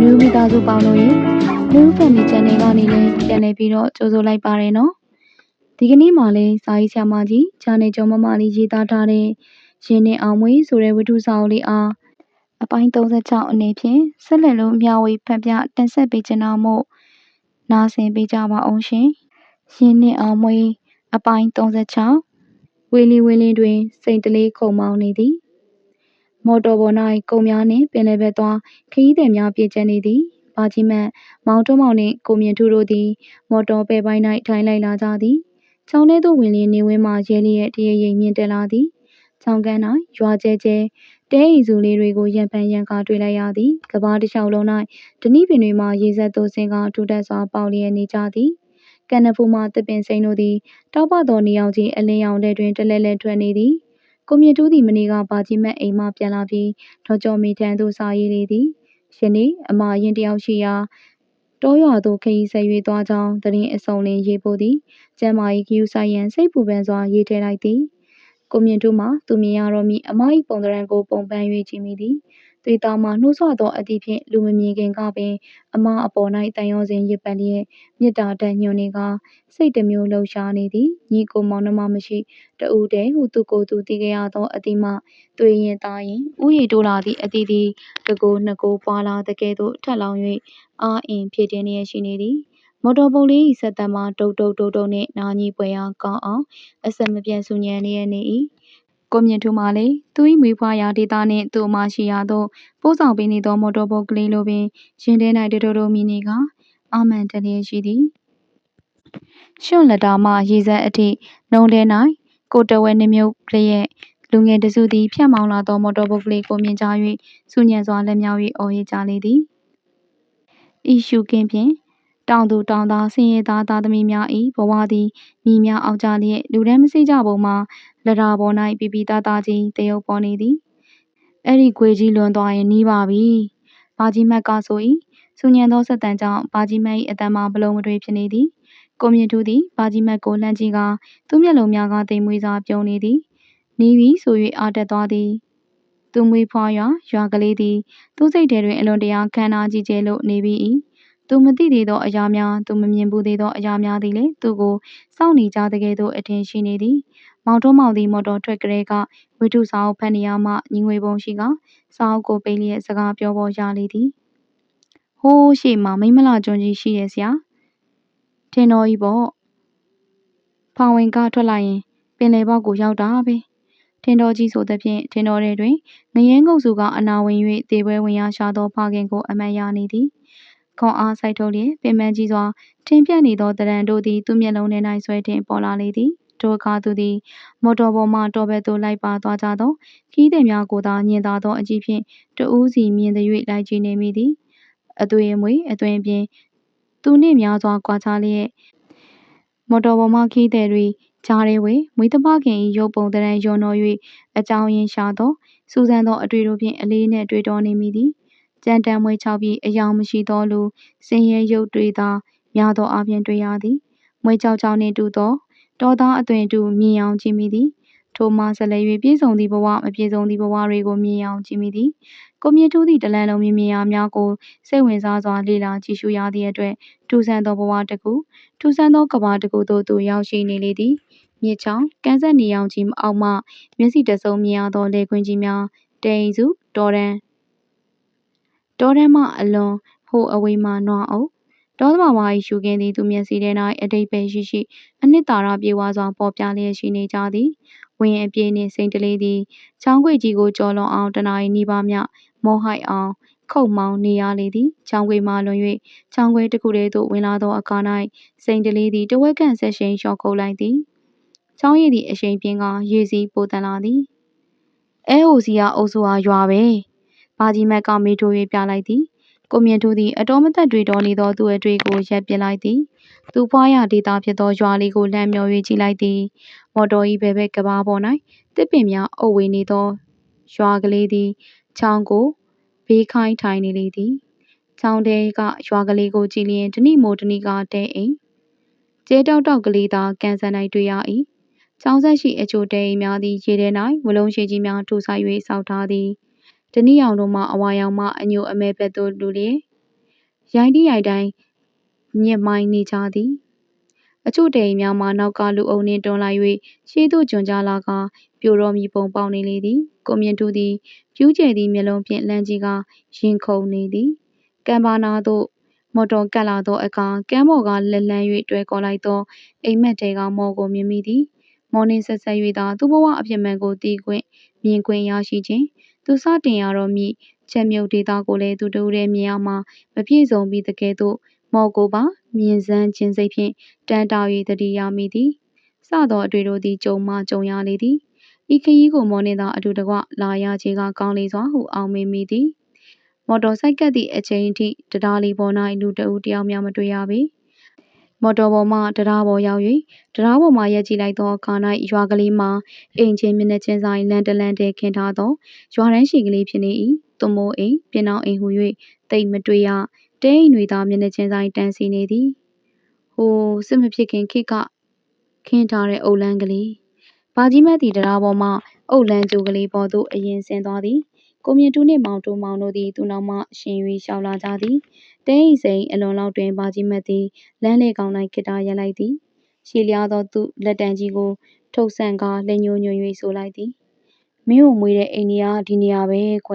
္ဂလာပါနော်မျိုးမိသားစုပေါင်းတို့ရေမျိုးဖန်မီ channel ကနေလည်းပြန်လည်ပြီးတော့ကြိုဆိုလိုက်ပါရနော်ဒီကနေ့မှလည်းစာရေးဆရာမကြီးဂျာနေကျော်မမလေးရေးသားထားတဲ့ရင်းနှင်းအောင်မွေဆိုတဲ့ဝတ္ထုစာအုပ်လေးအားအပိုင်း36အနေဖြင့်ဆက်လက်လို့မျှဝေဖတ်ပြတင်ဆက်ပေးချင်တာမို့နားဆင်ပေးကြပါအောင်ရှင်ရင်းနှင်းအောင်မွေအပိုင်း36ဝေလီဝေလင်းတွင်စိတ်တလေးခုံမောင်းနေသည် မော်တော်ပေါ်၌ကုန်များနှင့် ပင်လယ်ဘက်သွား ခရီးသည်များ ပြည့်ကျပ်နေသည်။ဘာကြီးမတ် မောင်ထွန်းမောင်နှင့် ကိုမြင့်ထူးတို့သည် မော်တော်ပဲ့ပိုင်း၌ထိုင်လိုက်လာကြသည်။ချောင်းထဲသို့ဝင်လျှင် နေဝင်းမှရဲလျက် တရိပ်ရိပ်မြင့်တက်လာသည်။ချောင်းကမ်း၌ရွာကျဲကျဲ တဲအိမ်စုလေးတွေကို ရံဖန်ရံခါ တွေ့လိုက်ရသည်။ကမ္ဘာတစ်လျှောက်လုံး၌ဓနိပင်တွေမှရေစက်သို့ဆင်းကာ ထူထပ်စွာ ပေါက်လျက်နေကြသည်။ကန္နဖူးမှ သစ်ပင်စိမ်းတို့သည် တောက်ပသော နေအောင်ကြီးအလင်းရောင်ထဲတွင်တလဲလဲထွက်နေသည် ကိုမြင့်ထူးသည် မနေ့ကဘာကြီးမက်အိမ်မှ ပြန်လာပြီး ဒေါ်ကျော်မီထံသို့ စာရေးလေသည်။ယနေ့ အမရင်တယောက်ရှိရာ တောရွာသို့ ခရီးဆက်၍သွားကြောင်း သတင်းအစုံလင် ရေးပို့သည်။ကျမ်းမာရေး ဂရုစိုက်ရန် စိတ်ပူပန်စွာ ရေးထည့်လိုက်သည်။ကိုမြင့်ထူးမှာ သူမြင်ရတော့မည် အမ၏ပုံသဏ္ဍာန်ကို ပုံပန်း၍ကြည့်မိသည်။ သွေးသားမှနှိုးဆွသောအသည့်ဖြင့် လူမမြင်ခင်ကပင် အမအပေါ်၌တန်ရောစဉ်ရစ်ပတ်လျက် မေတ္တာဓာတ်ညွှန်းနေကာ စိတ်တစ်မျိုးလှုပ်ရှားနေသည်။ညီအကိုမောင်နှမမရှိတဦးတည်းဟု သူကိုယ်သူ သိခဲ့ရသောအသိမှ သွေးရင်းသားရင်းဥယျာဉ်တိုးလာသည့်အသီးသည် တစ်ကိုယ်နှစ်ကိုယ်ပွာလာသကဲ့သို့ထပ်လောင်၍အားအင်ဖြည့်တင်းလျက်ရှိနေသည်။မော်တော်ဘုတ်လေး၏စက်သတ်မှာတုတ်တုတ်တုတ်တုတ်နှင့် နားငြိဖွယ်ရာကောင်းအောင် အဆက်မပြတ်ဆူညံလျက်နေ၏။ ကိုမြင့်ထူးမှလည်းသူ၏မွေးဖွားရာဒေသနှင့်သူ့အမရှိရာသို့ပို့ဆောင်ပေးနေသောမော်တော်ဘုတ်ကလေးလိုပင်ရင်ထဲ၌တတိုးတိုးမြည်နေကာအာမန်တလျက်ရှိသည်။ရွှွန့်လက်တာမှရေစက်အထိနှုံးထဲ၌ကိုယ်တစ်ဝက်နှစ်မြုပ်လျက်လူငယ်တစ်စုသည်ဖြတ်မောင်းလာသောမော်တော်ဘုတ်ကလေးကိုမြင်ကြား၍ဆူညံစွာလက်မြောက်၍အော်ဟစ်ကြလေသည်။ဤရှုခင်းဖြင့် တောင်သူတောင်သားဆင်းရဲသားသားသမီးများ၏ဘဝသည်မြည်များအောက်ကျလျက်လူတန်းမစေ့ကြပုံမှာလက်ရာပေါ်၌ပြပြသားသားကြီးတရုပ်ပေါ်နေသည်။အဲ့ဒီခွေကြီးလွန်သွားရင်နီးပါပြီ။ဘာကြီးမတ်ကဆို၏ဆူညံသောဆက်တန်ကြောင့်ဘာကြီးမတ်၏အတန်မှာဘလုံးမတွေဖြစ်နေသည်။ကိုမြင့်ထူးသည်ဘာကြီးမတ်ကိုလှမ်းကြည့်ကာသူ့မျက်လုံးများကတိမ်မွေးစွာပြုံးနေသည်။နီးပြီဆို၍အားတက်သွားသည်။သူမွေးဖွားရွာရွာကလေးသည်သူ့စိတ်ထဲတွင်အလွန်တရာခမ်းနားကြီးကျယ်လို့နေပြီ၏။ သူမသိသေးသောအရာများသူမမြင်ဘူးသေးသောအရာများသည်လည်းသူ့ကိုစောင့်နေကြသကဲ့သို့အထင်ရှိနေသည်။မောင်ထွန်းမောင်သည်မော်တော်ထွက်ကလေးကဝိတုစာအုပ်ဖတ်နေရမှညီငွေပုံရှိကစာအုပ်ကိုပိတ်လျက်စကားပြောပေါ်ရလေသည်။ဟိုးရှေ့မှာမိမလာကျွန်းကြီးရှိရဲ့ဆရာ။ထင်တော်ကြီးပေါ့။ဖောင်ဝင်ကထွက်လိုက်ရင်ပင်လယ်ပေါက်ကိုရောက်တာပဲ။ထင်တော်ကြီးဆိုသဖြင့်ထင်တော်ထဲတွင်ငရဲငုတ်စုကအနာဝင်၍တေပွဲဝင်ရရှာသောဖခင်ကိုအမတ်ရနေသည်။ ခွန်အားစိုက်ထုတ်လျက်ပင်ပန်းကြီးစွာထင်းပြတ်နေသောတရံတို့သည်သူ့မျက်လုံးထဲ၌ဆွဲတင်ပေါ်လာလေသည်။ထိုအခါသူသည်မော်တော်ပေါ်မှတော်ဘက်သို့လိုက်ပါသွားကြသောခီးသည်များကိုသာညင်သာသောအကြည့်ဖြင့်တဦးစီမြင်သည်၍လိုက်ကြည့်နေမိသည်။အသွေးအမွေအသွင်ပြင်သူနှင့်များစွာကွာခြားလျက်မော်တော်ပေါ်မှခီးသည်တွေကြားထဲဝေမွေးသဖခင်၏ရုပ်ပုံသဏ္ဍာန်ယွန်းတော်၍အကြောင်းရင်းရှာသောစူးစမ်းသောအတွေ့တို့ဖြင့်အလေးနှင့်တွေ့တော်နေမိသည်။ ကြမ်းတမ်းမွေးခြောက်ပြီးအယောင်မရှိသောလူ ဆင်းရဲရုပ်တွေသာ များသောအားဖြင့် တွေ့ရသည်။မွေးကြောက်ကြောက်နှင့်တူသော တောသားအသွင်တူ မြင်အောင်ကြည့်မိသည်။ထိုမှဆက်လက်၍ပြည့်စုံသည့်ဘဝ မပြည့်စုံသည့်ဘဝတွေကို မြင်အောင်ကြည့်မိသည်။ကိုမြင့်ထူးသည့်တလန်လုံး မြင်မြင်ရာများကို စိတ်ဝင်စားစွာ လေ့လာကြည့်ရှုရသည့်အတွက် ထူးဆန်းသောဘဝတစ်ခု ထူးဆန်းသောကဘာတစ်ခုသို့ သူရောက်ရှိနေလေသည်။မြစ်ချောင်းကန်းဆက်နေအောင်ကြီးအောက်မှ မျက်စိတစုံမြင်ရသောလေခွင်းကြီးများတိမ်စု တော်ရန် တောထဲမှအလွန်ဟိုအဝေးမှနွားအုပ် တောသဘာဝ၏ရှုခင်းသည် သူမျက်စိထဲ၌အတိတ်ပဲရှိရှိ အနှစ်သာရပြေဝစွာ ပေါ်ပြလျက်ရှိနေကြသည် ဝင်းအပြေးနှင့် စိန်တလေးသည် ချောင်းခွေကြီးကို ကျော်လွန်အောင်တနာရီနီးပါးမြမောဟိုက်အောင် ခုတ်မောင်းနေရလေသည် ချောင်းခွေမှလွန်၍ချောင်းခွေတစ်ခုတည်းသို့ ဝင်လာသောအခါ၌စိန်တလေးသည်တဝက်ခန့်ဆက်ရှိန်လျှော့ခုတ်လိုက်သည် ချောင်းရည်သည် အရှိန်ပြင်းကရေစီးပိုတန်လာသည် အဲဟိုစီကအုပ်စုအားရွာပဲ ဘာကြီးမက်ကမေးထိုး၍ပြလိုက်သည်ကိုမြင့်ထူးသည်အတော်မသက်တွေတော်နေသောသူအတွေ့ကိုရပ်ပစ်လိုက်သည်သူဖွားရဒေတာဖြစ်သောရွာလေးကိုလမ်းမျော၍ကြည့်လိုက်သည်မော်တော်၏ဘဲဘဲကဘာပေါ်၌တစ်ပင်များအုပ်ဝေးနေသောရွာကလေးသည်ချောင်းကိုဘေးခိုင်းထိုင်နေလေသည်ချောင်းတဲကရွာကလေးကိုကြည့်လျင်တဏိမိုတဏိကတဲအိမ်ကျဲတောက်တောက်ကလေးသာကန်ဆန်၌တွေ့ရ၏ချောင်းဆက်ရှိအချိုတဲအိမ်များသည်ရေထဲ၌ဝလုံးရှိကြီးများထူဆိုင်၍စောက်ထားသည် တနည်းအောင်တို့မှ အဝါရောင်မှ အညိုအမဲဘက်သို့ လူလျက် ရိုင်းတိရိုက်တိုင်းမြင့်မိုင်းနေကြသည် အချို့တေအိမ်များမှာ နောက်က လူအုပ်နှင့်တွန်းလိုက်၍ရှေးသို့ ကျွန်ကြလာကပြိုတော်မီပုံပေါက်နေလေသည် ကိုမြင့်ထူးသည်ပြူးကျယ်သည့် မျက်လုံးဖြင့် လှမ်းကြည့်ကရင်ခုန်နေသည်ကံပါနာသို့ မော်တော်ကတ်လာသောအခါ ကမ်းပေါ်က လက်လန်း၍တွဲခေါ်လိုက်သော အိမ်မက်တဲကမော်ကို မြင်မိသည် မော်နှင့်ဆက်ဆက်၍သာ သူ့ဘဝအဖြစ်မှန်ကို သိခွင့်မြင်ခွင့်ရရှိခြင်း သူစတင်ရတော့မည်ချက်မြုပ်ဒေတာကိုလည်း သူတူတဲ့မြင်ရမှာ မပြည့်စုံပြီးတကယ်သို့ မော်ကိုပါ မြင်စမ်းခြင်းစိတ်ဖြင့် တန်တာ၍တတိယမိသည် စသောအတွေ့တို့သည် ကြုံမှကြုံရလေသည် ဤခရီးကို မော်နှင့်သာ အတူတကွ လာရခြင်းကကောင်းလေစွာဟု အောင်မေမိသည် မော်တော်ဆိုင်ကက်သည့်အချိန်ထိတရားလီပေါ်၌လူတဦးတယောက်မျှ မတွေ့ရပေ မော်တော်ပေါ်မှတရားပေါ်ရောက်၍တရားပေါ်မှရက်ကြည့်လိုက်သောအခါ၌ရွာကလေးမှာအိမ်ချင်းမျက်နှာချင်းဆိုင်လန်တလန်တဲခင်းထားသောရွာတန်းရှိကလေးဖြစ်နေ၏သွမိုးအိမ်ပြင်အောင်အိမ်ဟူ၍တိတ်မတွေ့ရတဲအိမ်တွေသာမျက်နှာချင်းဆိုင်တန်းစီနေသည်ဟိုစစ်မဖြစ်ခင်ခေတ်ကခင်းထားတဲ့အုတ်လန်းကလေးဘာကြီးမတ်သည်တရားပေါ်မှအုတ်လန်းကျိုးကလေးပေါ်သို့အရင်ဆင်းသွားသည်ကိုမြင့်တူးနှင့်မောင်တိုးမောင်တို့သည်သူနောက်မှရှင်၍လျှောက်လာကြသည် တဲအိမ်စိန်အလွန်လောက်တွင်ဘာကြီးမတ်သည်လမ်းလေကောင်၌ခိတာရက်လိုက်သည်ရှည်လျားသောသူလက်တံကြီးကို ထုတ်ဆန့်ကာလက်ညှိုးညွှန်၍ဆိုလိုက်သည်မင်းကိုမွေးတဲ့အိမ်ကြီးကဒီနေရာပဲကွ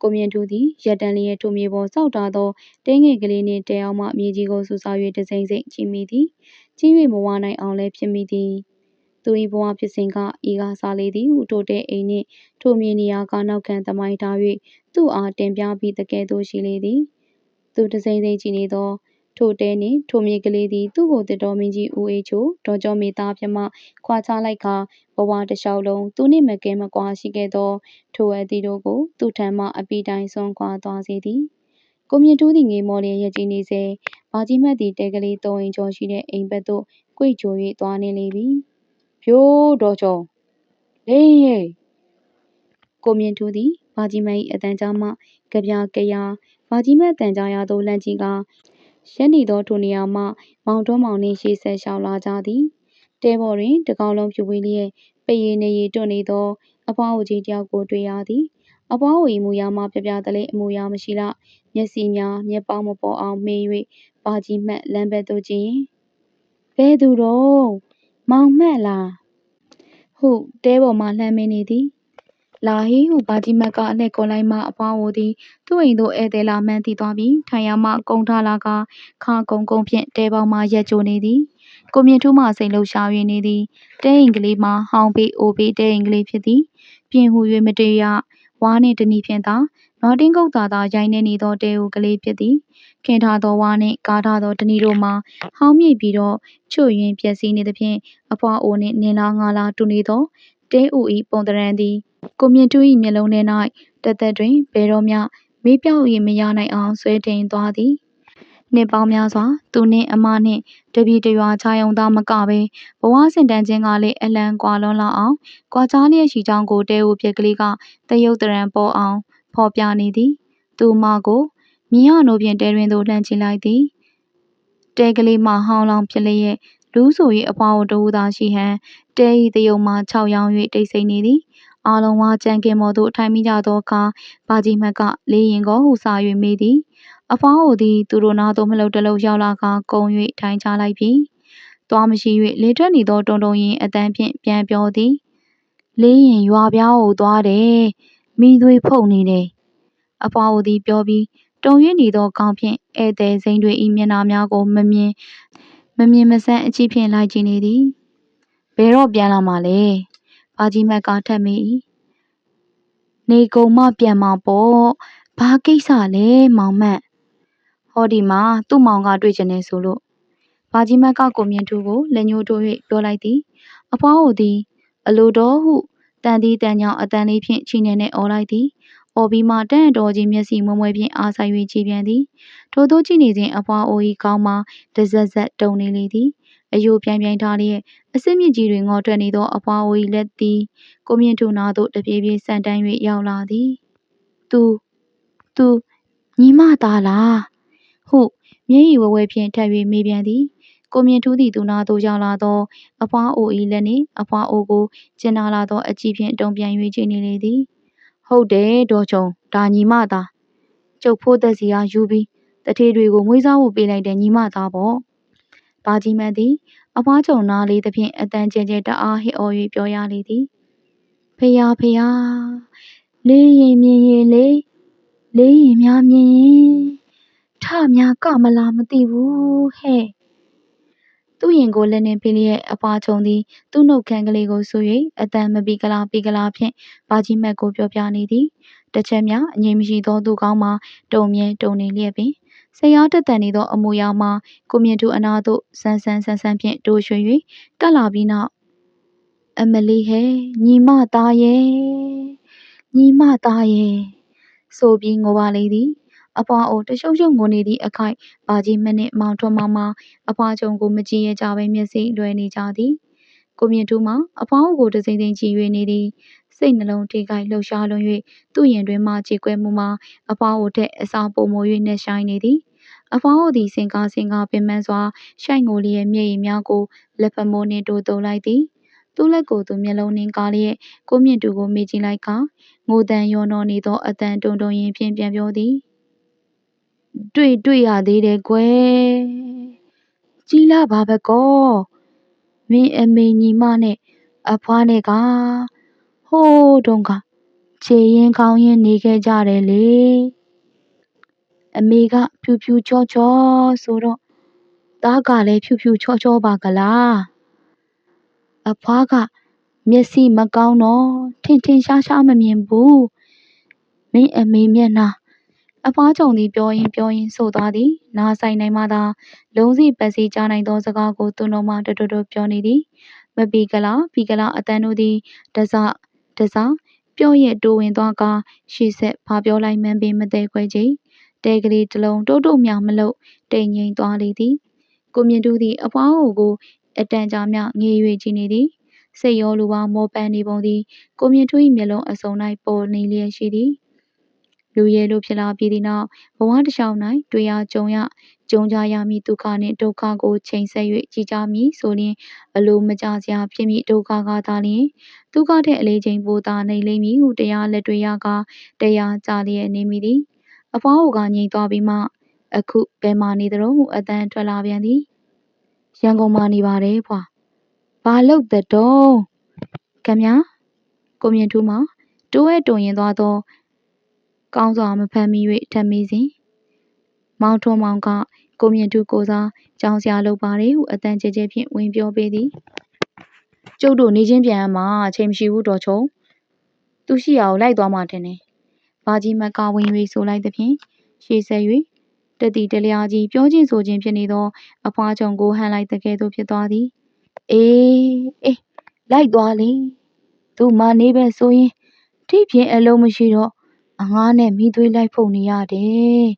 ကိုမြင့်ထူးသည်ရက်တန်လျက်ထိုမြေပေါ်စောက်တာသောတင်းငယ်ကလေးနှင့်တဲအောင်မှမြေကြီးကိုဆူဆောက်၍တစိမ့်စိမ့်ကြည့်မိသည်ကြီး၍မဝနိုင်အောင်လည်းဖြစ်မိသည်သူ၏ဘဝဖြစ်စဉ်ကဤကစားလေသည်ဟုထိုတဲ့အိမ်နှင့်ထိုမြေနေရာကနောက်ခံသမိုင်းထား၍သူ့အားတင်ပြပြီးတကယ်သို့ရှိလေသည် သူတစိမ့်စိမ့်ကြည့်နေသောထိုတဲနှင့်ထိုမြေကလေးသည် သူ့ကိုတစ်တော်မင်းကြီးဦးအေးချိုဒေါ်ကျော်မေသားပြမခွာချလိုက်ကာဘဝတစ်လျှောက်လုံးသူနှင့်မကဲမကွာရှိခဲ့သော ထိုအသည့်တို့ကို သူထံမှအပိတိုင်ဆွန့်ခွာသွားစေသည်ကိုမြင့်တူးသည်ငေမော်လျက်ရက်ကြီးနေစေဘာကြီးမှတ်သည်တဲကလေးသုံးအိမ်ကျော်ရှိတဲ့အိမ်ဘက်သို့ကြွေချို၍သွားနေလေပြီဖြိုးတော်ကျော်လိန်ရေကိုမြင့်ထူးသည်ဘာကြီးမတ်၏အတန်ကြားမှကြပြကြရာ ဘာကြီးမတ်တန်ကြားရာသို့လှမ်းကြည့်ကာရက်နေသောထိုနေရာမှ မောင်တွန်းမောင်နှင့် ရှေ့ဆက်လျှောက်လာကြသည် တဲပေါ်တွင်တကောင်လုံးဖြူဝေးလျက် ပရည်နေရည်တွန့်နေသော အဖွားအိုကြီးတယောက်ကို တွေ့ရသည် အဖွားအို၏မူရမှပြပြတလေးအမူအရာမရှိလှ မျက်စိများ မျက်ပေါင်းမပေါ်အောင်မေး၍ဘာကြီးမှတ်လမ်းဘက်သို့ကြည့်ရင်ဘဲသူတော့မောင်မှတ်လား ဟု တဲပေါ်မှလှမ်းမင်းနေသည် လာဟီဟုဘာကြီးမတ်ကအလှည့်ခေါ်လိုက်မှအဖွားအိုသည်သူ့အိမ်သို့ဧည့်သည်လာမှန်းသိသွားပြီးထိုင်ရာမှကုံထလာကခါကုံကုံဖြင့်တဲပေါင်းမှရက်ကြိုနေသည်ကိုမြင့်ထူးမှစိတ်လှုပ်ရှား၍နေသည်တဲအိမ်ကလေးမှာဟောင်းပေအိုပေတဲအိမ်ကလေးဖြစ်သည်ပြင်ဟု၍မတေရဝါနှင့်တနည်းဖြင့်သာနွားတင်းကုတ်သာသာရိုင်းနေနေသောတဲအိုကလေးဖြစ်သည်ခင်ထားသောဝါနှင့်ကားထားသောတနည်းတို့မှာဟောင်းမြိတ်ပြီးတော့ချွတ်ယွင်းပျက်စီးနေသဖြင့်အဖွားအိုနှင့်နင်းလားငါလားတူနေသော တဲအို၏ပုံတရံသည် ကိုမြင့်တူး၏မျက်လုံးထဲ၌တသက်တွင် ဘယ်တော့မျှ မေးပြောက်၍မရနိုင်အောင် ဆွဲတင်သွားသည် နှစ်ပေါင်းများစွာ သူနှင့်အမနှင့်တပည့်တရွာချယုံသားမကပဲဘဝစင်တန်းခြင်းကလည်း အလံကွာလွန်းလောက်အောင် ကွာခြားလျက်ရှိကြောင်းကို တဲအိုပြက်ကလေးကတရုတ်တရံပေါ်အောင် ဖော်ပြနေသည် သူမကို မြင်ရနိုးဖြင့် တဲတွင်သို့ လှမ်းကြည့်လိုက်သည် တဲကလေးမှဟောင်းလောင်ဖြစ်လျက် လူးဆို၍အဖွားကိုတဦးသာရှိဟန် တဲဤတယုံမှ6ရောင်း၍တိတ်ဆိတ်နေသည်အားလုံးဝါကြံကင်မော်သို့ထိုင်မိကြသောအခါဘာကြီးမတ်ကလေးရင်ကိုဟုစာ၍မေးသည်အဖွားဟိုသည်သူတို့နာသို့မလှုပ်တလို့ရောက်လာကကုံ၍ထိုင်ချလိုက်ပြီသွားမရှိ၍လေထွက်နေသောတုံတုံရင်အတန်းဖြင့်ပြန်ပြောသည်လေးရင်ရွာပြားကိုသွားတယ်မိသွေးဖုန်နေတယ်အဖွားဟိုသည်ပြောပြီးတုံ၍နေသောခေါင်းဖြင့်ဧည့်သည်စိမ့်တွေ၏မျက်နှာများကိုမမြင်မမြင်မဆန်းအကြည့်ဖြင့်လိုက်ကြည့်နေသည် ဘယ်တော့ပြန်လာမှာလဲဘာကြီးမတ်ကထပ်မိ၏နေကုံမှပြန်မှာပေါ့ဘာကိစ္စလဲမောင်မတ်ဟောဒီမှာသူ့မောင်ကတွေ့ချင်နေဆိုလို့ဘာကြီးမတ်ကကိုမြင့်ထူးကိုလက်ညှိုးထိုး၍ပြောလိုက်သည်အဖွားဟိုသည် အလိုတော်ဟုတန်သည်တန်ကြောင်အတန်လေးဖြင့်ချီနေနဲ့អော်လိုက်သည်អော်ပြီးမှတန့်တော်ကြီးမျက်စိမွဲမွဲဖြင့်အားဆိုင်၍ကြည်ပြန်သည်ထို့သောကြည့်နေစဉ်အဖွားအို၏ကောင်းမှာတဇက်ဇက်တုံနေလေသည်အယိုပြိုင်ပြိုင်ထားလျက်အစစ်မြင့်ကြီးတွေငေါ်ထွက်နေသောအဖွားအို၏လက်သည်ကိုမြင့်ထူနာသို့တပြေးပြေးဆန်တန်း၍ရောက်လာသည်။သူသူညီမသားလားဟုမျက်ရည်ဝဲဝဲဖြင့်ထပ်၍မေးပြန်သည်။ကိုမြင့်ထူးသည်သူနာသို့ရောက်လာသောအဖွားအို၏လက်နှင့်အဖွားအိုကိုကျင်နာလာသောအကြည့်ဖြင့်တုံပြန်၍ကြည့်နေလေသည်။ဟုတ်တယ်ဒေါ်ချုံဒါညီမသားကျုပ်ဖိုးသက်စီကယူပြီးတထေးတွေကိုမွေးစားဖို့ပေးလိုက်တဲ့ညီမသားပေါ့ဘာကြီးမန်းသည် အဖွားချုံနားလေးသဖြင့်အတန်ကျဲကျဲတအားဟစ်အော်၍ပြောရလေသည်ဖယားဖယားလေးရင်မြင်ရင်လေလေးရင်များမြင်ရင်ထများကမလားမသိဘူးဟဲ့သူ့ရင်ကိုလက်နှင့်ဖိလျက်အဖွားချုံသည်သူ့နှုတ်ခမ်းကလေးကိုဆူ၍အတန်မပီကလားပီကလားဖြင့်ဘာကြီးမတ်ကိုပြောပြနေသည်တစ်ချက်များအငြိမ်မရှိသောသူကောင်းမှာတုံမြဲတုံနေလျက်ပင် ဆရာတက်တန်နေသောအမူအရာမှာကိုမြင့်သူအနာသို့ဆန်းဆန်းဆန်းဆန်းဖြင့်တိုးရွှင်၍ကပ်လာပြီးနောက်အမလီဟဲညီမသားရဲ့ညီမသားရဲ့ဆိုပြီးငိုပါလေသည်အဖွားအိုတရှုပ်ရှုပ်ငိုနေသည့်အခိုက်ဘာကြီးမနှင့်မောင်ထွန်းမောင်မောင်အဖွားချုံကိုမကြည့်ရကြဘဲမျက်စိလွှဲနေကြသည်ကိုမြင့်သူမှာအဖွားအိုကိုတစိမ့်စိမ့်ကြည့်၍နေသည် စိတ်နှလုံးထိခိုက်လှုပ်ရှားလွန်၍သူ့ရင်တွင်မှကြေကွဲမှုမှာအဖွားအိုထက်အစာပိုမို၍နှက်ရှိုင်းနေသည်အဖွားအိုသည်စင်ကားစင်ကားပင်ပန်းစွာရှိုက်ငိုလျက်မျက်ရည်များကိုလက်ဖမိုးနှင့်တိုးတုံလိုက်သည်သူ့လက်ကိုသူမျက်လုံးနှင့်ကားလျက်ကိုမြင့်သူကိုမေးကြည့်လိုက်ကငိုတန်ရောနှောနေသောအတန်တုံတုံရင်ဖြင့်ပြန်ပြောသည်တွေ့တွေ့ရသေးတယ်ကွယ်ကြီးလာပါဘကောမင်းအမေညီမနဲ့အဖွားနဲ့က ဟိုးတုန်းကခြေရင်ကောင်းရင်နေခဲ့ကြတယ်လေအမေကဖြူဖြူချောချောဆိုတော့သားကလည်းဖြူဖြူချောချောပါကလားအဖွားကမျက်စိမကောင်းတော့ထင်ထင်ရှားရှားမမြင်ဘူးမင်းအမေမျက်နှာအဖွားချုံသည်ပြောရင်ပြောရင်ဆိုသွားသည်နားဆိုင်နိုင်မှသာလုံးစီပတ်စီကြားနိုင်သောစကားကိုသူတော်မှတတွတွပြောနေသည်မပီကလာပီကလာအတန်တို့သည်တစ တစပြော့ရဲ့တိုးဝင်သွားကာရှေ့ဆက်ဘာပြောလိုက်မှန်းပင်မသိခွဲကြတဲကလေးတစ်လုံးတိုးတိုးမြမလို့တိမ်ငိမ်သွားလေသည်ကိုမြင့်တူသည်အဖွားကိုကိုအတန်ကြာမြငေး၍ကြည့်နေသည်စိတ်ရောလူပါမောပန်းနေပုံသည်ကိုမြင့်ထူး၏မျက်လုံးအစုံ၌ပေါ်နေလျက်ရှိသည်လူရဲလိုဖြစ်လာပြီးသည့်နောက်ဘဝတစ်လျှောက်၌တွေ့ရကြုံရကြုံကြရမည့်ဒုက္ခနှင့်ဒုက္ခကိုချိန်ဆက်၍ကြည်ကြမည်ဆိုလျှင်အလိုမကျစရာဖြစ်မည့်ဒုက္ခကသာလျှင် ဒုက္ခထက်အလေးချိန်ပိုသာနှိမ်လိမ့်မည်ဟုတရားလက်တွေ့ရကာတရားကြလျက်နေမိသည်အဖွားဟိုကငြိမ်သွားပြီးမှအခုဘယ်မှာနေသလဲဟုအတန်ထွက်လာပြန်သည်ရန်ကုန်မှာနေပါတယ်ဖွာဘာလုပ်တဲ့တုံးခမညာကိုမြင့်ထူးမှာတိုးရဲတုံရင်သွားသောကောင်းစွာမဖမ်းမိ၍ထပ်မိစဉ်မောင်ထွန်းမောင်ကကိုမြင့်ထူးကိုစားကြောင်စရာလုပ်ပါတယ်ဟုအတန်ကျဲကျဲဖြင့်ဝင်ပြောပေးသည် ကျုပ်တို့နေချင်းပြန်မှာအချိန်မရှိဘူးတော်ချုံသူရှိရာကိုလိုက်သွားမှထင်တယ်ဘာကြီးမကဝင်၍ဆိုလိုက်သဖြင့်ရှေ့ဆက်၍တတိတလျာကြီးပြောချင်းဆိုချင်းဖြစ်နေသော အဖွားချုံကိုဟန်လိုက်တဲ့ကဲ့သို့ဖြစ်သွားသည်အေးအေးလိုက်သွားလေသူမနေပဲဆိုရင်ထိဖြင့်အလုံးမရှိတော့အငားနဲ့မိသွေးလိုက်ဖုန်နေရတယ်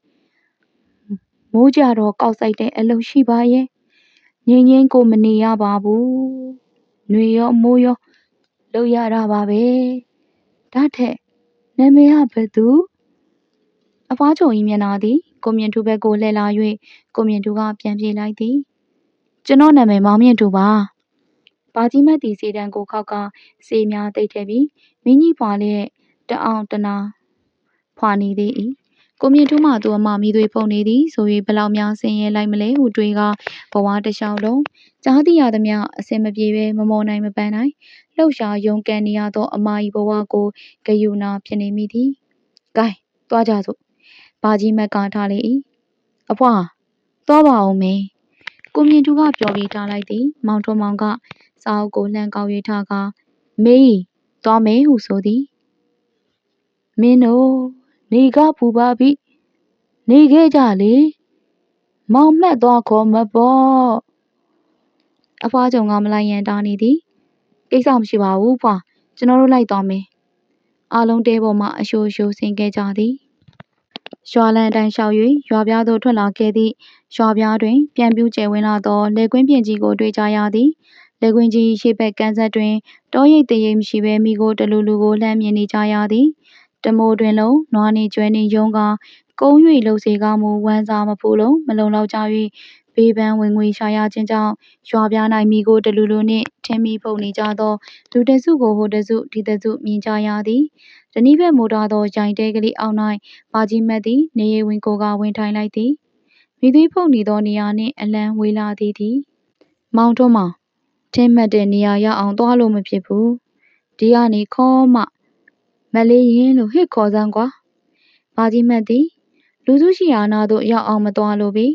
မိုးကြတော့ကောက်ဆိုင်တဲ့အလုံးရှိပါရဲ့ငင်းငင်းကိုမနေရပါဘူး ຫນွေရောမိုးရောလောက်ရတာပါပဲဒါထက်နာမည်ကဘသူအဖွားချုံဤမျက်နှာသည်ကိုမြင့်သူဘက်ကိုလှည့်လာ၍ကိုမြင့်သူကပြန်ပြေးလိုက်သည်ကျွန်တော်နာမည်မောင်မြင့်သူပါဘာကြီးမတ်တီစေတံကိုခောက်ကစေများတိတ်ထဲပြီးမင်းကြီးဖွာလျက်တအောင်တနာဖွာနေသေး၏ ကိုမြင့်ထူးမှသူအမမိသွေးဖုန်နေသည်ဆို၍ဘလောက်များဆင်းရဲလိုက်မလဲဟုတွေးကဘဝတစ်လျှောက်လုံးကြားသိရသမျှအစင်မပြေပဲမမောနိုင်မပန်းနိုင်လှုပ်ရှားရုံကန်နေရသောအမ၏ဘဝကိုဂယုဏဖြစ်နေမိသည်။ကဲသွားကြစို့။ဘာကြီးမက်ကထားလေ၏။အဖွာသွားပါဦးမေ။ကိုမြင့်ထူးကပြောပြီးထားလိုက်သည်။မောင်ထွန်းမောင်ကစာအုပ်ကိုလှမ်းကောက်၍ထားကာမေးသွားမယ်ဟုဆိုသည်။မင်းတို့ နေကပူပါပြီနေခဲ့ကြလေမောင်မှတ်သွားခေါ်မပေါ့အဖွားချုံကမလိုက်ရန်တားနေသည်ကိစ္စမရှိပါဘူးဖွာကျွန်တော်တို့လိုက်သွားမယ်အားလုံးတဲပေါ်မှအရှိုးရှိုးဆင်းခဲ့ကြသည်ရွာလန်အတိုင်းလျှောက်၍ရွာပြားသို့ထွက်လာခဲ့သည့်ရွာပြားတွင် ပြန်ပြူးကျယ်ဝန်းလာသောလေကွင်းပြင်ကြီးကိုတွေ့ကြရသည်လေကွင်းကြီးရှေ့ဘက်ကန်းဆက်တွင် တောရိပ်တရိပ်မရှိဘဲမိကိုတလူလူကိုလှမ်းမြင်နေကြရသည် တမိုးတွင်လုံး နွားနေကျွဲနေယုံကကုန်း၍လှုပ်စေကားမူ ဝမ်းစာမဖူးလုံးမလုံလောက်ကြ၍ဘေးပန်းဝင်ငွေရှာရခြင်းကြောင့် ရွာပြား၌မိကိုတလူလူနှင့် ထင်းမိဖုန်နေကြသော လူတစုကို ဟိုတစုဒီတစု မြင်ကြရသည်တနည်းဘက် မိုတာသော ရိုင်တဲကလေးအောက်၌ပါကြီးမတ်သည်နေရီဝင်ကိုကဝင်ထိုင်လိုက်သည်မိသွေးဖုန်နေသောနေရာနှင့် အလံဝေးလာသည်သည် မောင်ထွန်းမောင် ထင်းမှတ်တဲ့နေရာရအောင် သွားလို့မဖြစ်ဘူး ဒီကနေ ခေါ်မှ မလေးရင်လို့ဟစ်ခေါ်စမ်းကွာပါကြီးမတ်သည်လူစုရှိရာနာသို့ရောက်အောင်မသွားလိုပေ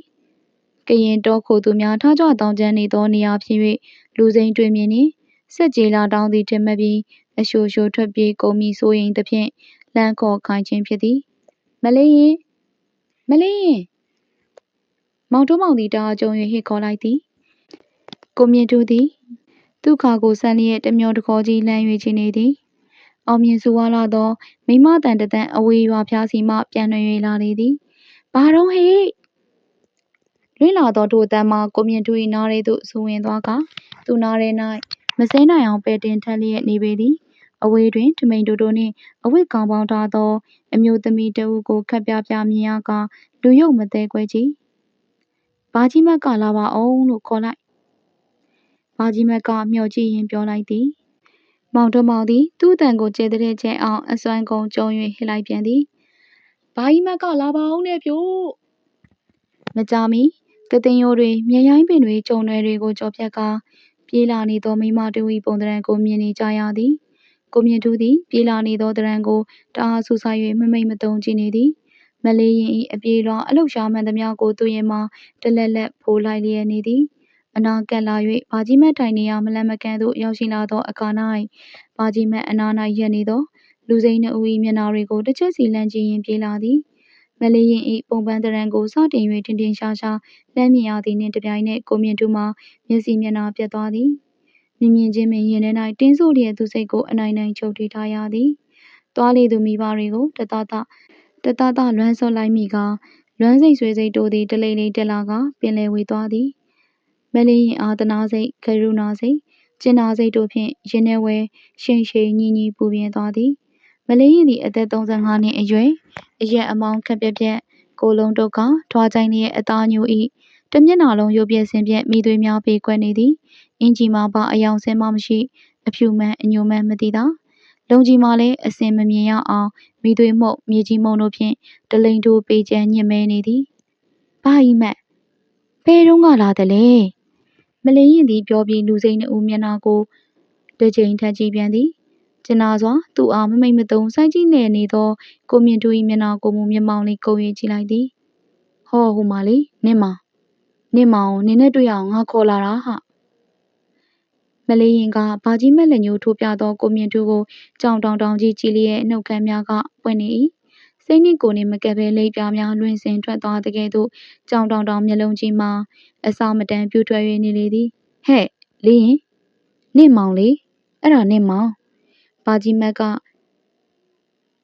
ကရင်တောခိုသူများထားကြွတောင်းကျမ်းနေသောနေရာဖြစ်၍လူစိမ်းတွေ့မြင်နှင့်စက်ကြေလာတောင်းသည်ထင်မှတ်ပြီးအရှိုရှိုထွက်ပြေးကုန်ပြီဆိုရင်သဖြင့်လှမ်းခေါ်ခိုင်းခြင်းဖြစ်သည်မလေးရင်မလေးရင်မောင်တုံးမောင်သည်တအားကြုံ၍ဟစ်ခေါ်လိုက်သည်ကိုမြင့်သူသည်သူခါကိုဆန်းလျက်တမျောတခေါ်ကြီးလှမ်း၍ချင်းနေသည် အောင်မြင်စွာလာသောမိမတန်တတန်အဝေးရွာဖျားစီမှပြန်နှွေ၍လာလေသည်ဘာတော့ဟေ့လွင့်လာသောထိုအတန်းမှာကိုမြင့်သူ၏နားရဲသို့စူဝင်သွားကသူနားရဲ၌မစဲနိုင်အောင်ပဲ့တင်ထက်လျက်နေပေသည်အဝေးတွင်ထမိန်တိုးတိုးနှင့်အဝတ်ကောင်ပေါင်းထားသော အမျိုးသမီးတဦးကိုခပ်ပြပြမြင်ရကလူယုတ်မသေးခွဲကြည့်ဘာကြီးမတ်ကလာပါအောင်လို့ခေါ်လိုက်ဘာကြီးမတ်ကမျှော်ကြည့်ရင်ပြောလိုက်သည် မောင်တို့မောင်သည်သူ့အတန်ကိုကျဲတဲ့ကျဲအောင်အစွမ်းကုန်ကြုံ၍ဟစ်လိုက်ပြန်သည်ဘာကြီးမတ်ကလာပါအောင်နဲ့ပြို့မကြမီကတင်ရိုးတွေမြေရိုင်းပင်တွေကျုံတွေတွေကိုကြော်ဖြတ်ကာပြေးလာနေသောမိမတူ၏ပုံသဏ္ဍာန်ကိုမြင်နေကြရသည်ကိုမြင့်ထူးသည်ပြေးလာနေသောသဏ္ဍာန်ကိုတအားဆူဆာ၍မမိတ်မတုံကြည့်နေသည်မလေးရင်၏အပြေလွန်အလုရှာမှန်သမျှကိုသူရင်မှတလက်လက်ဖိုးလိုက်လျက်နေသည် အနာကက်လာ၍ဘာကြီးမတ်တိုင်နေရမလန့်မကန့်သို့ ရောက်ရှိလာသောအခါ၌ဘာကြီးမတ်အနာ၌ရက်နေသော လူစိမ်းနှဦး၏မျက်နှာတွေကို တစ်ချက်စီလှမ်းကြည့်ရင်ပြေးလာသည်မလေးရင်၏ပုံပန်းတရံကို စတင်၍တင်တင်ရှားရှား လှမ်းမြင်ရသည်နှင့်တပြိုင်နက် ကိုမြင့်တူမှမျက်စိမျက်နှာပြတ်သွားသည် မြင်မြင်ချင်းပင် ရင်ထဲ၌တင်းဆို့လျက် သူစိတ်ကို အနိုင်နိုင် ချုပ်ထိထားရသည် သွားလေသူမိဘတွေကိုတတတတတတလွမ်းစော့လိုက်မိကလွမ်းစိတ် ဆွေစိတ်တို့သည် တလိမ့်လိမ့်တက်လာကပင်လယ်ဝေသွားသည် မလင်းရင်အာသနာစိတ်ဂရုဏာစိတ်ကျင်နာစိတ်တို့ဖြင့်ရင်ထဲဝဲရှိန်ရှိန်ညီညီပူပြင်းသွားသည်မလင်းရင်သည်အသက်35နှစ်အရွယ်အရက်အမောင်းခက်ပြက်ပြက်ကိုလုံးတို့ကထွားကြိုင်ရဲ့အသားညိုဤတမျက်နှာလုံးရုပ်ပြစင်ပြက်မိသွေးများပေကွက်နေသည်အင်ဂျီမှာပါအယောင်ဆင်းမှမရှိအဖြူမှန်အညိုမှန်မသိတာလုံကြီးမှလည်းအစင်မမြင်ရအောင်မိသွေးမှုတ်မြေကြီးမုံတို့ဖြင့်တလိန်တို့ပေကျန်ညစ်မဲနေသည်ဘာဤမက်ဘယ်တော့ကလာတယ်လဲ မလင်းရင်သည်ပြောပြီးလူစိမ်းနှဦးမျက်နှာကိုတစ်ချိန်ထပ်ကြည့်ပြန်သည်ကျနာစွာသူ့အားမမိတ်မသုံးစိုက်ကြည့်နေနေသောကိုမြင့်တူ၏မျက်နှာကိုမူမျက်မှောင်လေးကုံရင်ကြည့်လိုက်သည်ဟောဟိုမှာလေနင့်မောင်နင့်မောင်နင်းနဲ့တွေ့အောင်ငါခေါ်လာတာဟာမလေးရင်ကဘာကြီးမက်လက်ညှိုးထိုးပြသောကိုမြင့်တူကိုကြောင်တောင်တောင်ကြီးကြည်လျက်နှုတ်ခမ်းများကပွင့်နေ၏ စိတ်နှင့်ကိုယ်နှင့်မကပ်ဘဲ လိပ်ပြားများ လွင်စင်ထွက်သွားတဲ့ကဲ့သို့ ကြောင်တောင်တောင်မျက်လုံးကြီးမှာအစာမတန် ပြူထွက်၍နေလေသည် ဟဲ့ လေးရင်နင့်မောင်လေ အဲ့ဒါနင့်မောင် ဘာကြီးမက်က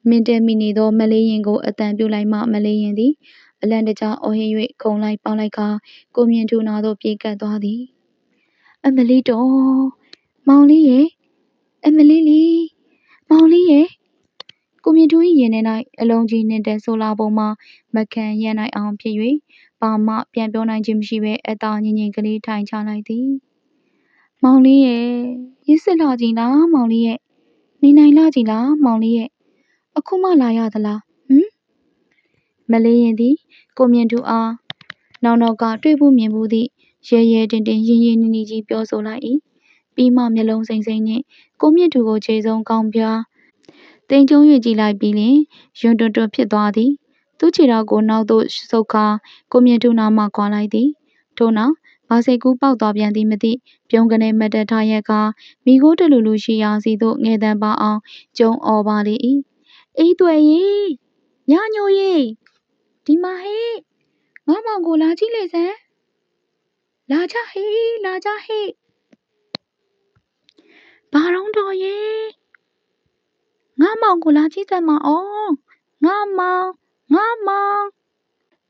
မင်းတဲမိနေသောမလေးရင်ကိုအတန်ပြုတ်လိုက်မှမလေးရင်သည် အလန့်တကြား အော်ဟစ်၍ခုံလိုက်ပေါက်လိုက်ကကိုမြင့်ထူနာသို့ ပြေးကပ်သွားသည် အမလီတော် မောင်လေးရဲ့အမလီလီမောင်လေးရဲ့ ကိုမြင့်ထူ၏ရင်ထဲ၌အလုံးကြီးနှင့်တဲ့ဆိုလာပုံမှာ မခံရနိုင်အောင်ဖြစ်၍ဘာမှပြန်ပြောနိုင်ခြင်းမရှိဘဲ အသာငင်ငင်ကလေး ထိုင်ချလိုက်သည် မောင်လေးရဲ့ရစ်စစ်လာကြည်လားမောင်လေးရဲ့ နေနိုင်လာကြည်လားမောင်လေးရဲ့ အခုမှလာရသလားဟမ် မလေးရင်သည် ကိုမြင့်သူအား နောက်နောက်က တွေ့ဘူးမြင်ဘူးသည့် ရဲရဲတင်တင်ရင်ရင်နီနီကြီး ပြောဆိုလိုက်၏ပြီးမှ မျက်လုံးစိမ့်စိမ့်နှင့် ကိုမြင့်သူကို ခြေဆုံးကောင်းပြား တင်ကျုံ၍ကြည့်လိုက်ပြီးလျင်ယွန်းတွတ်တွတ်ဖြစ်သွားသည်သူ့ခြေထောက်ကိုနောက်သို့ဆုပ်ခါကိုမြင့်သူနာမှခွာလိုက်သည်ထို့နောက်ဘာစိတ်ကူးပေါက်သွားပြန်သည်မသိပြုံးကနေမတ်တထားရက်ကမိခိုးတလူလူရှိရာစီသို့ငဲတန်ပါအောင်ကျုံအော်ပါလေ၏အေးတွေ့ရေညညိုရေဒီမှာဟေးငါမောင်ကိုလာကြည့်လေစမ်းလာကြဟေးလာကြဟေးဘာတော့တော်ရေ ငါမောင်ကိုလာကြည့်စမ်းမအောင်ငါမောင်ငါမောင်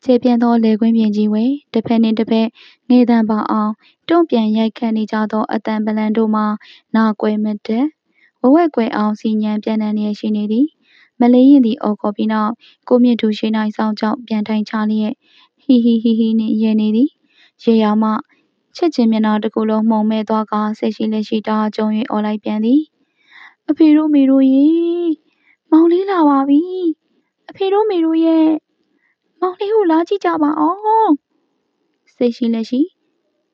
ခြေပြန်သောလေကွင်းပြင်ကြီးဝဲတစ်ဖက်နှင့်တစ်ဖက်ငေတံပါအောင်တွန့်ပြန်ရိုက်ခတ်နေကြသောအတန်ပလန်တို့မှနာကွယ်မတက်ဝဝက်ကွယ်အောင်စီညံပြန်နှံနေရှိနေသည်မလေးရင်သည်အော်ခေါ်ပြီးနောက်ကိုမြင့်သူရှိ၌စောင်းကြောင့်ပြန်ထိုင်ချလျက်ဟီဟီဟီဟီနှင့်ရဲနေသည်ရေယာမှချစ်ချင်းမျက်နှာတစ်ခုလုံးမှုံမဲ့သွားကစိတ်ရှိလက်ရှိတအားကြုံ၍អော်လိုက်ပြန်သည် အဖေတို့မေတို့ရေမောင်လေးလာပါပြီအဖေတို့မေတို့ရဲ့မောင်လေးကိုလာကြည့်ကြပါအောင်စိတ်ရှိလက်ရှိ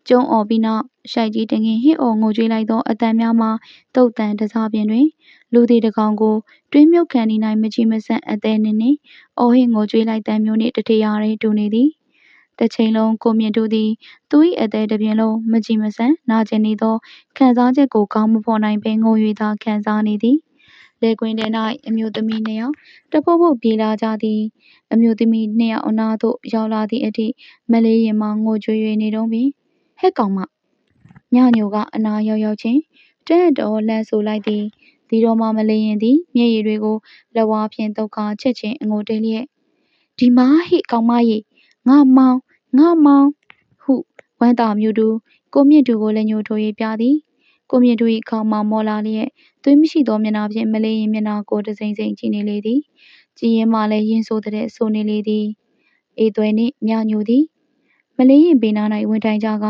ကျုံអော်ပြီးနောက်ရှိုက်ကြီးတငင်ဟစ်အော်ငိုကြွေးလိုက်သောအတန်များမှာတုတ်တန်တစားပြင်တွင် လူသည်တကောင်ကိုတွင်းမြုပ်ခံနေနိုင်မချီမဆန့်အသေးနှင့်နှင့်အော်ဟစ်ငိုကြွေးလိုက်တန်မျိုးနှင့်တထေရာရဲတူနေသည် တစ်ချိန်လုံး ကိုမြင့်တို့သည် သူ၏အသေးတစ်ပြင်လုံး မကြည်မဆန် နာကျင်နေသော ခံစားချက်ကိုကောင်းမဖော်နိုင်ပင်ငို၍သာ ခံစားနေသည်လေကွင်းထဲ၌အမျိုးသမီးနှစ်ယောက်တပုတ်ပုတ်ပြေးလာကြသည် အမျိုးသမီးနှစ်ယောက်အနားသို့ ရောက်လာသည့်အထိ မလေးရင်မှငိုကြွေး၍နေတော့ပင် ဟဲ့ကောင်မ ညညိုက အနာရောက်ရောက်ချင်းတဲ့တော်လှမ်းဆိုလိုက်သည် ဒီတော့မှ မလေးရင်သည် မျက်ရည်တွေကို လက်ဝါးဖြင့်တုတ်ခါချက်ချင်း အငိုတိတ်လျက် ဒီမားဟိကောင်မကြီးငါမောင် ငါမောင်ဟုဝမ်းသာမြူတူကိုမြင့်တူကိုလည်းညှို့ထိုး၍ပြသည်ကိုမြင့်တူ၏ခေါင်းမှမော်လာလျက်သွေးမရှိသောမျက်နှာဖြင့်မလေးရင်မျက်နှာကိုတစိမ့်စိမ့်ကြည့်နေလေသည်ကြည်ရင်မှလည်းရင်ဆိုတဲ့ဆိုနေလေသည်အေးသွဲနှင့်မြညိုသည်မလေးရင်ပေနာ၌ဝင်ထိုင်ကြက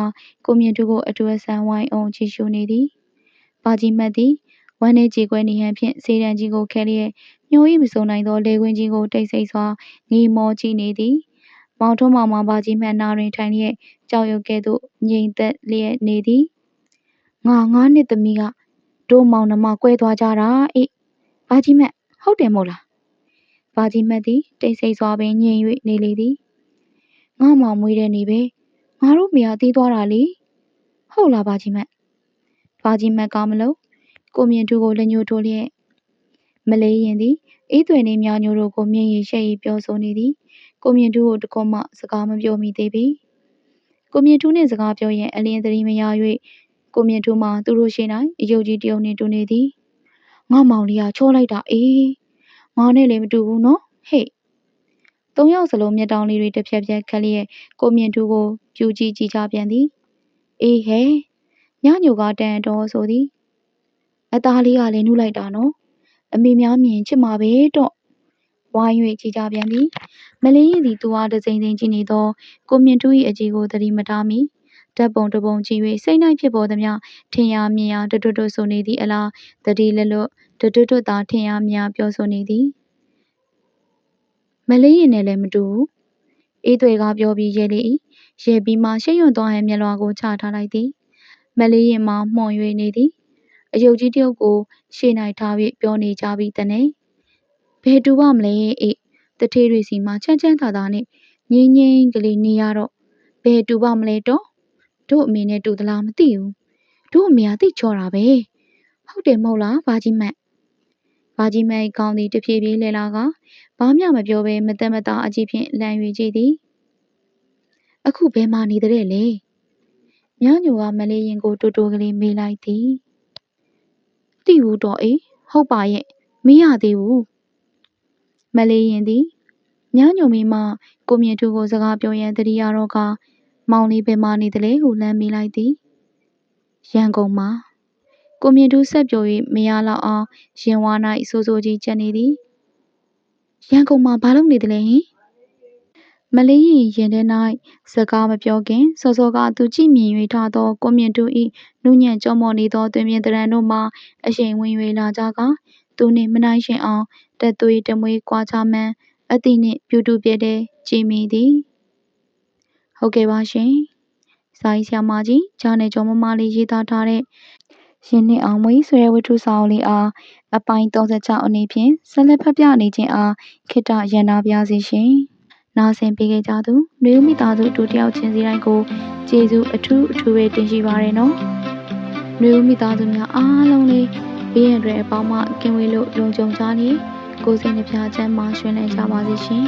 ကိုမြင့်တူကိုအတူအဆန်ဝိုင်းအောင်ချီရှူနေသည်ဘာကြီးမတ်သည်ဝမ်းနေကြေကွဲနေဟန်ဖြင့်စေတံကြီးကိုခဲလျက်ညှိုး၏မစုံနိုင်သောလေကွင်းကြီးကိုတိတ်ဆိတ်စွာငီမောကြည့်နေသည် မောင်ထွန်းမောင်မောင်ဘာကြီးမှန်နာတွင်ထိုင်လျက်ကြောက်ရွံ့ကဲ့သို့ငြိမ်သက်လျက်နေသည်ငါငါနှစ်သမီးကတို့မောင်နှမကွဲသွားကြတာအေးဘာကြီးမှန်ဟုတ်တယ်မို့လားဘာကြီးမှတ်သည်တိတ်ဆိတ်စွာပင်ညင်၍နေလေသည်ငါမောင်မွေးတဲ့နေပဲငါတို့မိဟာတီးသွားတာလေဟုတ်လားဘာကြီးမှတ်ဘာကြီးမှတ်ကမလို့ကိုမြင့်သူကိုလက်ညှိုးထိုးလျက်မလေးရင်သည်အေးသွေနေမြောင်ညိုတို့ကိုမြင်ရရှက်ရီပြောဆိုနေသည် ကိုမြင့်သူကိုတကောမှစကားမပြောမိသေးပေကိုမြင့်သူနှင့်စကားပြောရင်အလင်းသတိမရ၍ကိုမြင့်သူမှသူတို့ရှိ၌အယုတ်ကြီးတယုံနှင့်တူနေသည်ငါမောင်လေးကချောလိုက်တာအေးငါနဲ့လည်းမတူဘူးနော်ဟေ့သုံးယောက်စလုံးမျက်တောင်းလေးတွေတစ်ဖြက်ဖြက်ခက်လျက်ကိုမြင့်သူကိုပြူကြည့်ကြည့်ကြပြန်သည်အေးဟဲညညိုကတန်တော်ဆိုသည်အသားလေးကလည်းနှုတ်လိုက်တာနော်အမေများမြင်ချစ်မှာပဲတော့ဝိုင်း၍ကြည်ကြပြန်သည် မလေးရင်သည် သူအားတစိမ့်စိမ့်ကြည့်နေသော ကိုမြင့်တူ၏အကြီးကို သတိမထားမိဓာတ်ပုံတပုံကြည့်၍စိတ်၌ဖြစ်ပေါ်သမျှ ထင်ရမြင်ရတွတ်တွတ်ဆိုနေသည်အလားတတိလလွတ်တွတ်တွတ်သာ ထင်ရမြင်ပြောဆိုနေသည် မလေးရင်နဲ့လည်း မတူဘူး အေးတွေကပြောပြီးရဲလေ၏ရဲပြီးမှ ရှိတ်ရွံ့သွားဟန် မျက်လွှာကို ချထားလိုက်သည် မလေးရင်မှမှုန်၍နေသည် အယုတ်ကြီးတယောက်ကို ရှေ့၌ထား၍ပြောနေကြပြီတနေ့ဘယ်တူပါမလဲ အေး တထေးတွေစီမှာချမ်းချမ်းသာသာနဲ့ငင်းငင်းကလေးနေရတော့ဘယ်တူပါမလဲတော့တို့အမေနဲ့တူသလားမသိဘူးတို့အမေကသိချော်တာပဲဟုတ်တယ်မဟုတ်လားဘာကြီးမတ်ဘာကြီးမတ်ကောင်းသည်တဖြည်းဖြည်းလဲလာကဘာမှမပြောဘဲမသက်မသာအကြည့်ဖြင့်လန့်၍ကြည့်သည်အခုဘယ်မှာနေတဲ့လဲညညိုကမလေးရင်ကိုတူတူကလေးမေးလိုက်သည်သိဘူးတော့အေးဟုတ်ပါရဲ့မရသေးဘူး မလေးရင်သည်ညညိုမီမှကိုမြင့်သူကိုစကားပြောရန်တတိယတော့ကမောင်လေးဘယ်မှနေသလဲဟုလမ်းမေးလိုက်သည်ရန်ကုန်မှာကိုမြင့်သူဆက်ပြော၍မရလောက်အောင်ရင်ဝါ၌စိုးစိုးကြီးချက်နေသည်ရန်ကုန်မှာဘာလုပ်နေသလဲဟင်မလေးရင်ရင်ထဲ၌စကားမပြောခင်စောစောကသူကြည့်မြင်၍ထားသောကိုမြင့်သူ၏နုညံ့ကြောမော်နေသောတွင်ပြင်တရံတို့မှအရှိန်ဝင်၍လာကြကသူနှင့်မနိုင်ရှင်အောင် တသွေးတမွေးကွာချမှန်း အသည့်နှင့် ပြူတူပြဲတဲ့ ကြည်မိသည်ဟုတ်ကဲ့ပါရှင် စာရေးဆရာမကြီး ဂျာနယ်ကျော်မမလေး ရေးသားထားတဲ့ရင်းနှင့်အောင်မွေးဆွေရဝတ္ထုစာအုပ်လေးအား အပိုင်း36အနေဖြင့် ဆက်လက်ဖတ်ပြနေခြင်းအားခိတ္တရန်နာပြစေရှင် နာဆင်ပေးခဲ့ကြသူနှွေဦးမိသားစုတို့တယောက်ချင်းစီတိုင်းကို ကျေးဇူးအထူးအထူးပဲ တင်ရှိပါရနော်နှွေဦးမိသားစုများအားလုံးလေးဘေးရန်တွေအပေါင်းမှ ကင်ဝေးလို့ လုံခြုံကြနေ ကိုယ်စိတ်နှပြချမ်းမှရွှင်လန်းကြပါစေရှင်